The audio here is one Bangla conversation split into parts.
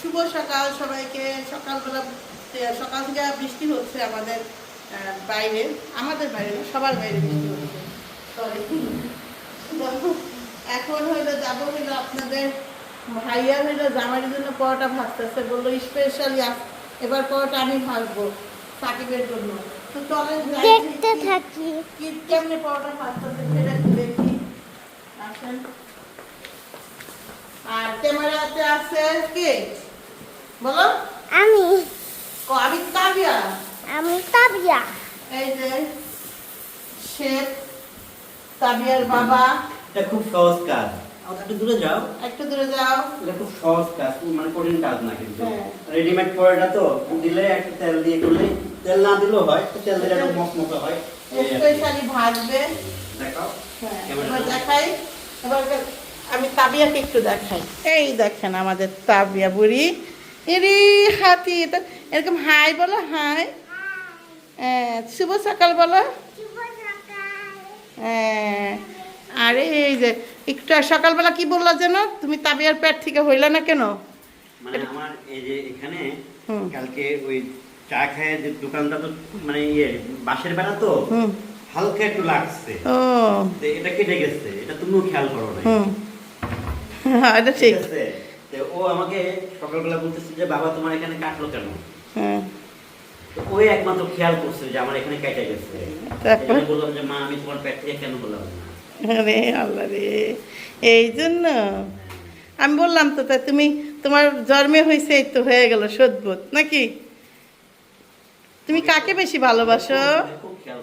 শুভ সকাল সবাইকে। সকালবেলা সকাল থেকে বৃষ্টি হচ্ছে আমাদের বাইরে। আমাদের বাইরে না, সবার বাইরে বৃষ্টি হচ্ছে। সরি এখন হইল যাব হইল আপনাদের ভাইয়া হইল জামাইয়ের জন্য পরোটা ভাজতেছে বলল স্পেশালি এবার পরোটা আমি ভাজবো সাকিবের জন্য। তো চলেন যাই দেখতে থাকি। কি কেমনে পরোটা ভাজতেছে সেটা দেখি। আসেন। আর ক্যামেরাতে আছে কে? বলো। আমি। আমি কাবিয়া আমি তাবিয়া। এই যে শেফ তাবিয়ার বাবা। এটা খুব সহজ কাজ। একটু দূরে যাও। একটু দূরে যাও। এটা খুব সহজ কাজ মানে কঠিন কাজ না কিন্তু। হ্যাঁ। রেডিমেড পরোটা তো দিলে একটু তেল দিয়ে করলে তেল না দিলেও হয় একটু তেল দিলে একটু মক মকা হয়। কি। স্পেশালি ভাজবে। দেখাও। হ্যাঁ দেখাই। এবার আমি তাবিয়াকে একটু দেখাই। এই দেখেন আমাদের তাবিয়া বুড়ি। এরে হাতি এরকম হাই বলো হাই। হ্যাঁ, শুভ সকাল বলো। হ্যাঁ, আরে এই যে একটু সকালবেলা কি বললা যেন? তুমি তাবিয়ার পেট থেকে হইলা না কেন? মানে আমার এই যে এখানে কালকে ওই চা খায় যে দোকানটা তো মানে ইয়ে বেড়া তো হালকা একটু লাগছে। ও। এটা কেটে গেছে এটা তুমিও খেয়াল করো না হ্যাঁ, এটা ঠিক। আছে? ও আমাকে সকালবেলা বলতেছে যে বাবা তোমার এখানে কাটলো কেন? হ্যাঁ। ওই একমাত্র খেয়াল করছে যে আমার এখানে কেটে গেছে? বললাম যে মা আমি তোমার পেট থেকে কেন বললাম আরে আল্লাহ রে এই জন্য। আমি বললাম তো তা তুমি তোমার জন্মে হয়েছে এই তো হয়ে গেল সদ্বোধ নাকি? তুমি কাকে বেশি ভালোবাসো? খেয়াল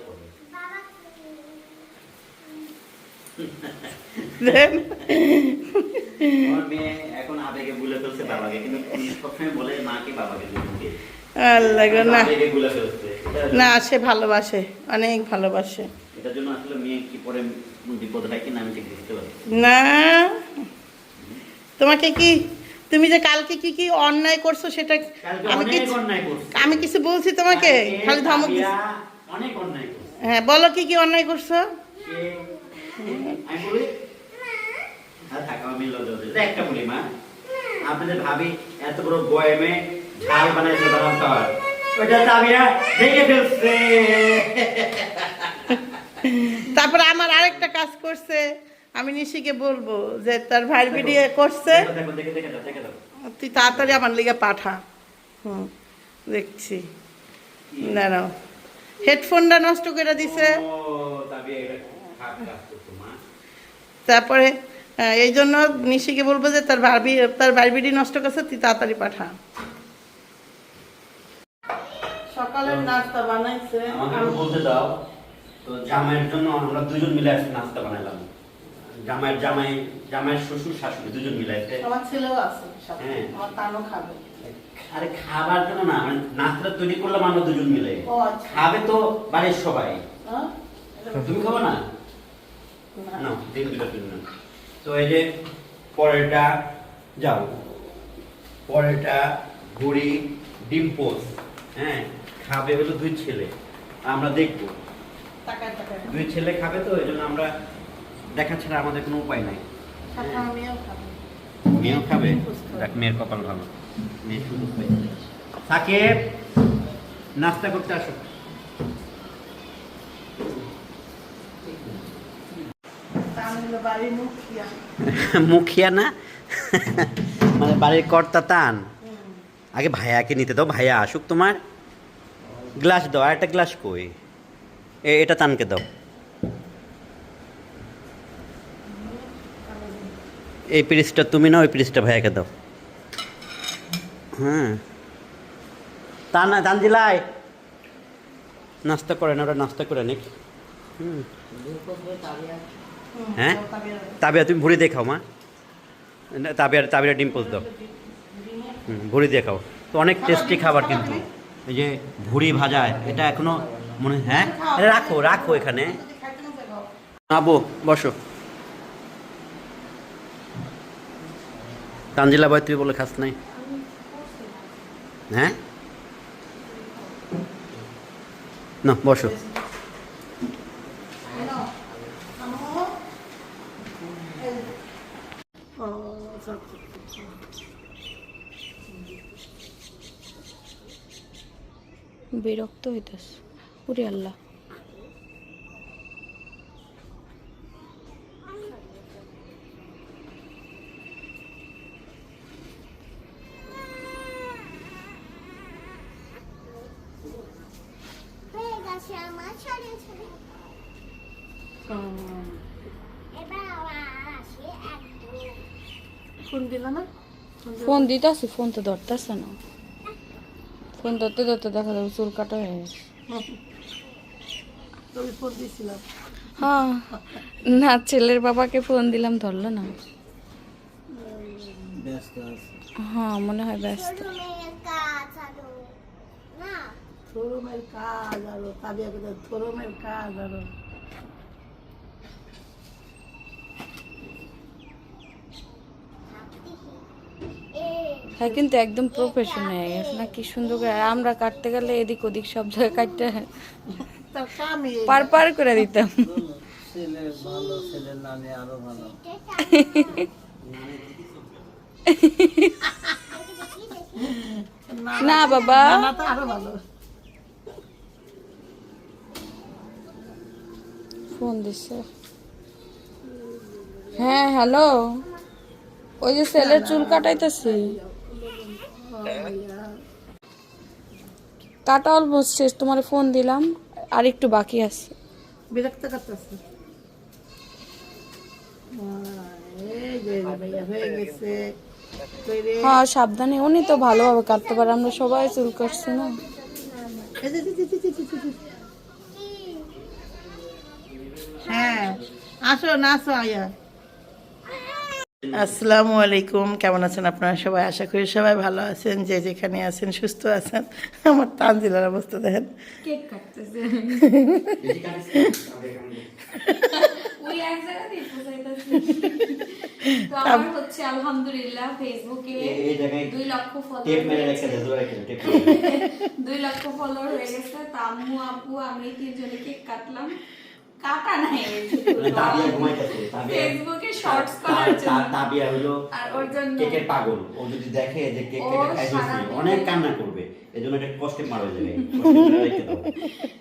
এখন আবেগে ভুলে ফেলছে বাবাকে কিন্তু সবসময় বলে মাকে বাবাকে আল্লাহ না। সে ভালোবাসে অনেক ভালোবাসে। এটার জন্য আসলে মেয়ে কি পরে বিপদ হয় কিনা আমি ঠিক বুঝতে পারি না। তোমাকে কি তুমি যে কালকে কি কি অন্যায় করছ সেটা আমি কিছু আমি কিছু বলছি তোমাকে? খালি ধমক অনেক অন্যায় হ্যাঁ বলো কি কি অন্যায় করছ? আমি বলি আর থাকা আমি লজ্জা একটা বলি মা আপনাদের ভাবি এত বড় বয়মে ঝাল বানাইছে বাদাম খাওয়ার। ওইটা তাবিয়া ভেঙে ফেলছে। তারপরে আমার আরেকটা কাজ করছে আমি নিশিকে বলব যে তার ভাই ভিডিও করছে। তুই তাড়াতাড়ি আমার লিগে পাঠা। হুম দেখছি। দাঁড়াও। হেডফোনটা নষ্ট করে দিছে। তারপরে এই জন্য নিশিকে বলব যে তার ভাবি তার ভাই নষ্ট করছে তুই তাড়াতাড়ি পাঠা। সকালের নাস্তা বানাইছে। আমাকে বলতে দাও তো জামাইয়ের জন্য আমরা দুজন মিলে আজকে নাস্তা বানাইলাম। জামাইয়ের জামাই জামাইয়ের শ্বশুর শাশুড়ি দুজন আমার ছেলেও আছে হ্যাঁ। আমার তানও খাবে। আরে খাবার জন্য না মানে নাস্তা তৈরি করলাম আমরা দুজন মিলে। আচ্ছা। খাবে তো বাড়ির সবাই। হ্যাঁ? তুমি খাব না? না। না দিন দুটো দিন না তো এই যে পরেরটা যাও। পরেরটা ঘুড়ি ডিম পোস্ট হ্যাঁ খাবে হলো দুই ছেলে। আমরা দেখব। দুই ছেলে খাবে তো এই জন্য আমরা দেখা ছাড়া আমাদের কোনো উপায় নাই। খাব। মেয়েও খাবে? দেখ মেয়ের কপাল ভালো। মেয়ে পেয়েছে সাকিব নাস্তা করতে আসো তার হলো বাড়ির মুখিয়া না? মানে বাড়ির কর্তা টান আগে ভাইয়াকে নিতে দাও ভাইয়া আসুক তোমার। গ্লাস দাও আর একটা গ্লাস কই? এ এটা টানকে দাও। এই পিরিসটা তুমি নাও ওই পিরিসটা ভাইয়াকে দাও। হ্যাঁ। তা না তানজিলাই নাস্তা করে না ওরা নাস্তা করে নিক। হুম। হ্যাঁ? তাবিয়া তুমি ভুড়ি দেখাও মা। না, তাবিয়ার তাবিয়ার ডিম পোস্ট দাও। হুম, ভুড়ি দেখাও তো অনেক টেস্টি খাবার কিন্তু। এই যে ভুড়ি ভাজা এটা এখনও মনে হ্যাঁ? এটা রাখো রাখো এখানে। আবো বসো। তানজিলা ভাই তুই বলে খাস নাই। হ্যাঁ? না বসো। বিরক্ত হইতেছে। উরে আল্লাহ। ফোন দিল না? ফোন দিতেছি ফোন তো ধরতেছে না। ফোন ধরতে ধরতে দেখা যাবে চুল কাটা হয়ে গেছে। তুমি ফোন দিছিলাম হ্যাঁ। না ছেলের বাবাকে ফোন দিলাম ধরলো না। হ্যাঁ মনে হয় ব্যস্ত। থরমের কাজ আরও তাদের থরমের কাজ আরও। হ্যাঁ কিন্তু একদম প্রফেশনাল হয়ে গেছে। না কি সুন্দর করে। আর আমরা কাটতে গেলে এদিক ওদিক সব জায়গায় কাটতে। পার পার করে দিতাম। না বাবা। ফোন দিছে। হ্যাঁ হ্যালো। ওই যে ছেলের চুল কাটাইতেছি। কাটা অলমোস্ট শেষ তোমার ফোন দিলাম আর একটু বাকি আছে। বিরক্ত করতেছে। হয়ে সাবধানে উনি তো ভালোভাবে কাটতে পারে আমরা সবাই চুল কাটছি না। হ্যাঁ আসো না আসো আয়া। আসসালামু আলাইকুম কেমন আছেন আপনারা সবাই? আশা করি সবাই ভালো আছেন যে যেখানে আছেন সুস্থ আছেন। আমার তানজিলার অবস্থা দেখেন। কেক কাটতেছে। ওই এক জায়গাতেই পোষাইতেছে। তো আমার হচ্ছে আলহামদুলিল্লাহ ফেসবুকে দুই লক্ষ ফলোয়ার হয়ে গেছে। তা আম্মু আপু আমি তিনজনে কেক কাটলাম। কাটা নাই তাবিয়া ঘুমাইতেছে ফেসবুকে শর্টস করার জন্য। তাবিয়া হলো আর ওর জন্য কেকের পাগল। ও যদি দেখে যে কেক কেটে সারাদিন- অনেক কান্না করবে। এই জন্য এটা কষ্টে মারা যাবে।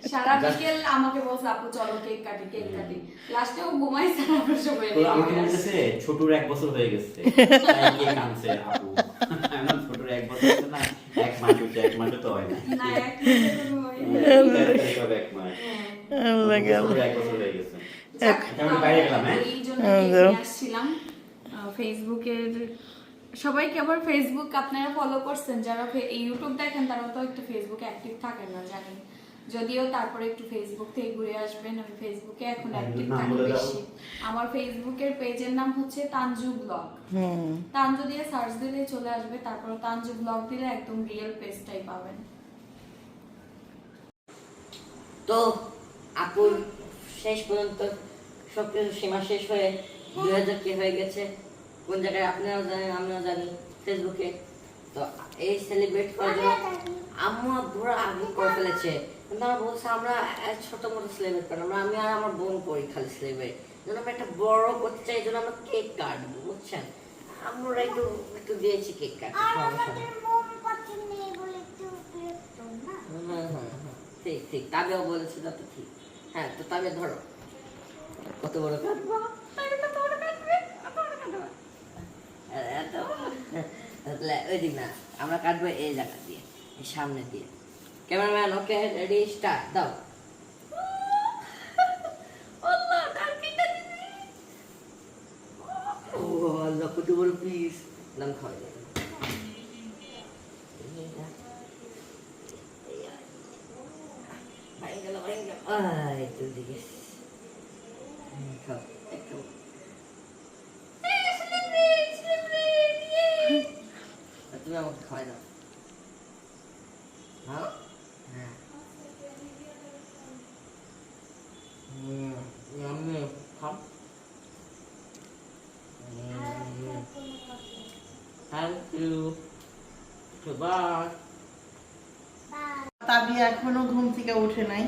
সারা বিকেল আমাকে বলছে আপু চলো কেক কাটি কেক কাটি। লাস্টে ও তো আমাকে রেডি হয়ে গেছি। বলতেছে ছোটুর এক বছর হয়ে গেছে। তাই কেক আনছে আপু। ছোটুর এক বছর না এক মাস হচ্ছে এক মাসও তো হয় না। না এক মাস বছর হয়ে গেছে ফেসবুকের সবাইকে আবার ফেসবুক আপনারা ফলো করছেন? যারা ইউটিউব দেখেন তারা তো একটু ফেসবুকে অ্যাক্টিভ থাকেন না জানেন যদিও তারপরে একটু ফেসবুক থেকে ঘুরে আসবেন আমি ফেসবুকে এখন অ্যাক্টিভ নাম থাকি বেশি। আমার ফেসবুকের পেজের নাম হচ্ছে তানজু ব্লগ হুম। তানজু দিয়ে সার্চ দিলে চলে আসবে তারপর তানজু ব্লগ দিলে একদম রিয়েল পেজটাই পাবেন। তো আপুর শেষ পর্যন্ত সব কিছু সীমা শেষ হয়ে দুই হাজার কে হয়ে গেছে কোন জায়গায় আপনারাও জানেন আমিও জানি ফেসবুকে তো এই সেলিব্রেট করার জন্য আম্মু আব্বুরা আগে করে ফেলেছে কিন্তু আমরা বলছে আমরা ছোট মোটো সেলিব্রেট করি আমরা আমি আর আমার বোন করি খালি সেলিব্রেট যেন আমরা একটা বড় করতে চাই যেন আমরা কেক কাটবো বুঝছেন আমরা একটু একটু দিয়েছি কেক কাটতে সমস্যা হ্যাঁ, হ্যাঁ, হ্যাঁ। ঠিক ঠিক তাবেও বলেছিল তো ঠিক হ্যাঁ তো তাবে ধরো। কত বড় কাটবো ওই দিক না। আমরা কাটবো এই জায়গা দিয়ে এই সামনে দিয়ে। ক্যামেরাম্যান ওকে রেডি স্টার্ট দাও। কত বড় পিস নাম খাওয়া যাবে বাইরে গেল বাইরে গেল আয় তুই দিকে খাও একটু তুমি আমাকে খাওয়াই দাও হ্যাঁ হ্যাঁ হুম আমি খাও থ্যাংক ইউ বাই তাবিয়া এখনও ঘুম থেকে উঠে নাই।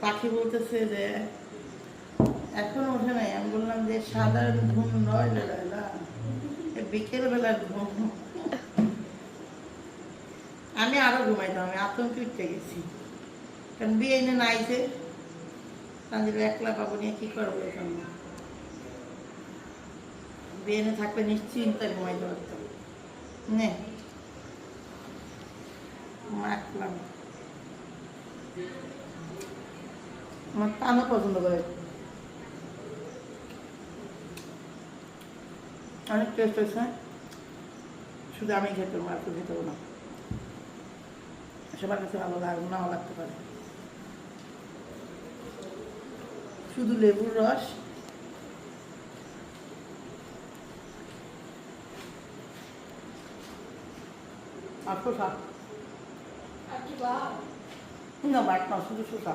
পাখি বলতেছে যে, এখনও ওঠে নাই। আমি বললাম যে, সাধারণ ঘুম নয় না বিকেল বেলার ঘুম। আমি আরও ঘুমাইতাম, আমি আতঙ্কে উঠতে গেছি। কারণ বিয়ে এনে নাই যে। একলা পাবো নিয়ে কি করব এখন? বিয়ে এনে থাকলে নিশ্চিন্তায় ঘুমাইতে পারতাম। নে। আমার কানও পছন্দ করে। অনেক টেস্ট হয়েছে। শুধু আমি খেতে পারব আর কেউ খেতে না। সবার কাছে ভালো লাগবে নাও লাগতে পারে। শুধু লেবুর রস। আর বা না বাট না শুধু শসা।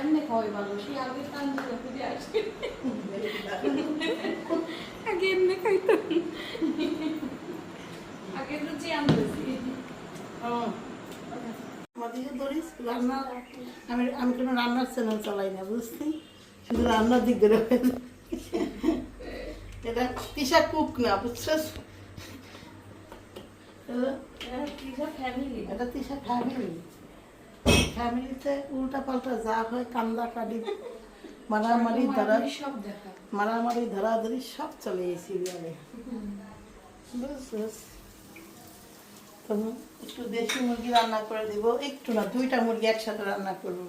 এমনি খাওয়াই ভালো সেই আগে টান দিলে ফিরে আসবে আগে এমনি খাইতাম। আগে আনতেছি রান্না আমি আমি কোনো রান্নার চ্যানেল চালাই না বুঝলি? শুধু রান্নার দিক ধরে এটা তিসা কুক না বুঝছিস? ফ্যামিলি এটা ফ্যামিলি ফ্যামিলিতে উল্টা পাল্টা যা হয় কান্দা কাটি মারামারি ধরা সব দেখা। মারামারি ধরাধরি সব চলে এই সিরিয়ালে বুঝছিস একটু দেশি মুরগি রান্না করে দিব। একটু না দুইটা মুরগি একসাথে রান্না করব।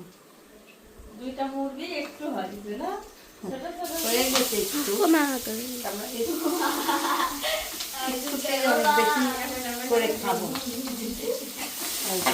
দুইটা মুরগি একটু হারিয়েছে না ছোট ছোট হয়ে গেছে একটু। আমরা একটু একটু তেল অনেক বেশি করে খাব এই যে,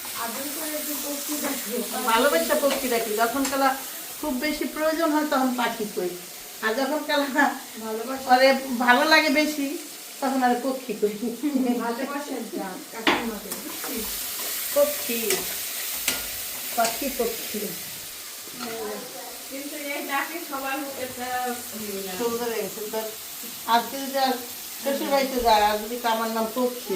ভালোবাসা পক্ষী রাখি যখন কালা খুব বেশি প্রয়োজন হয় তখন পাখি কই আর যখন কালা পরে ভালো লাগে বেশি, তখন আর পক্ষী কই পক্ষী। পাখি পক্ষী। কিন্তু এই সবার আজকে যদি শ্বশুর বাড়িতে যায়, আর যদি আমার নাম পক্ষী।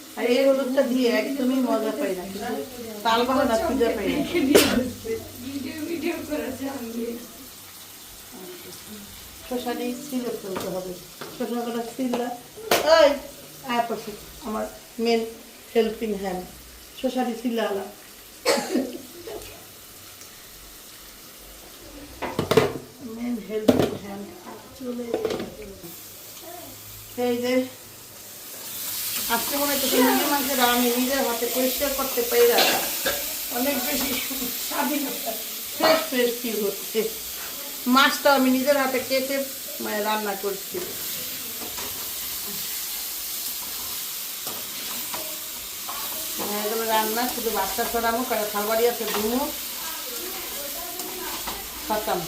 আর এই হলুদটা দিয়ে একদমই মজা পাই না কিন্তু তাল বাহানা খুঁজে পাই না। ফেলতে হবে। শশা ওই আয় আমার মেন হেল্পিং হ্যান্ড ছিল আলা। মেন হেল্পিং হ্যান্ড চলে এই যে আজকে মনে হচ্ছে মুরগি মাংসের আমি নিজের হাতে পরিষ্কার করতে পারি অনেক বেশি স্বাধীনতা, ফ্রেশ ফ্রেশ ফিল হচ্ছে। মাছটা আমি নিজের হাতে কেটে মানে রান্না করছি। হয়ে রান্না, শুধু বাচ্চা ছড়ামো কারণ খাবারই আছে ধুমো খতম।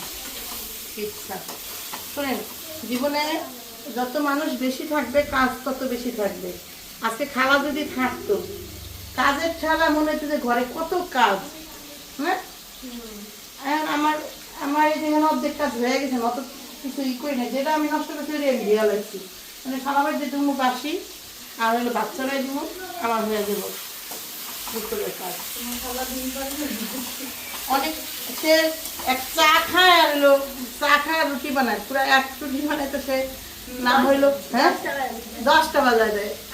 ইচ্ছা। শোনেন, জীবনে যত মানুষ বেশি থাকবে, কাজ তত বেশি থাকবে। আজকে খালা যদি থাকতো, কাজের ছাড়া মনে হচ্ছে যে ঘরে কত কাজ হ্যাঁ? এখন আমার আমার এই যেখানে অর্ধেক কাজ হয়ে গেছে, অত কিছু ই করি না যেটা আমি নষ্ট করে পারি আমি দিয়ে লাগছি মানে খাবার যে তুমি আসি আর হলো বাচ্চারাই দিব আমার হয়ে দুপুরে কাজ। অনেক সে এক চা খায় আর লোক চা খায়, রুটি বানায়, পুরো এক রুটি বানায় তো সে নাম হইল হ্যাঁ? দশটা বাজায় দেয়।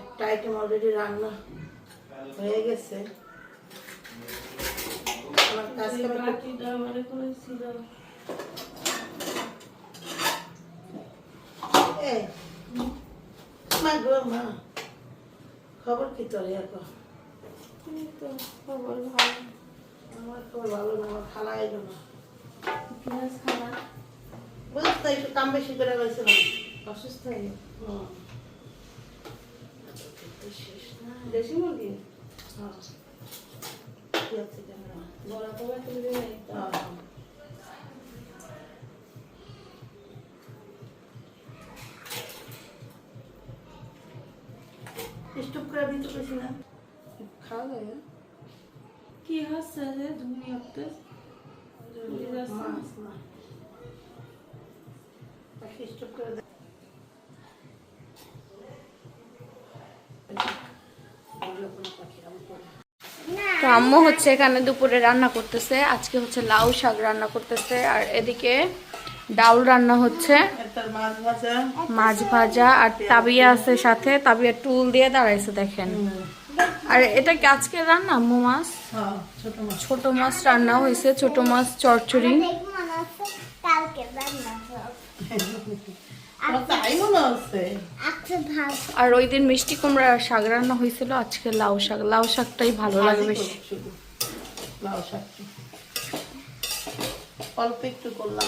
একটা আইটেম অলরেডি রান্না হয়ে গেছে। আমার মা গো মা খবর কি তোর এখন? আমার খবর ভালো না আমার খালা এলো না। তো একটু কাম বেশি করে গেছে অসুস্থ হয়ে হুম। দেশি মুরগি? বড় কবে তুলবে হ্যাঁ। করে দিতে পেরেছি না খাওয়া যায় না? কি হচ্ছে যে তুমি পাখি স্টুপ করে তো আম্মু হচ্ছে এখানে দুপুরে রান্না করতেছে, আজকে হচ্ছে লাউ শাক রান্না করতেছে, আর এদিকে ডাউল রান্না হচ্ছে। মাছ ভাজা আর তাবিয়া আছে সাথে তাবিয়া টুল দিয়ে দাঁড়াইছে দেখেন। আর এটা কি আজকে রান্না, আম্মু মাছ? ছোট মাছ রান্না হয়েছে, ছোট মাছ রান্না সব আমার তাই মনে হচ্ছে আচ্ছা ভাত আর ওই দিন মিষ্টি কুমড়া শাক রান্না হয়েছিল আজকে লাউ শাক। লাউ শাকটাই ভালো লাগে বেশি। লাউ শাক অল্প একটু করলাম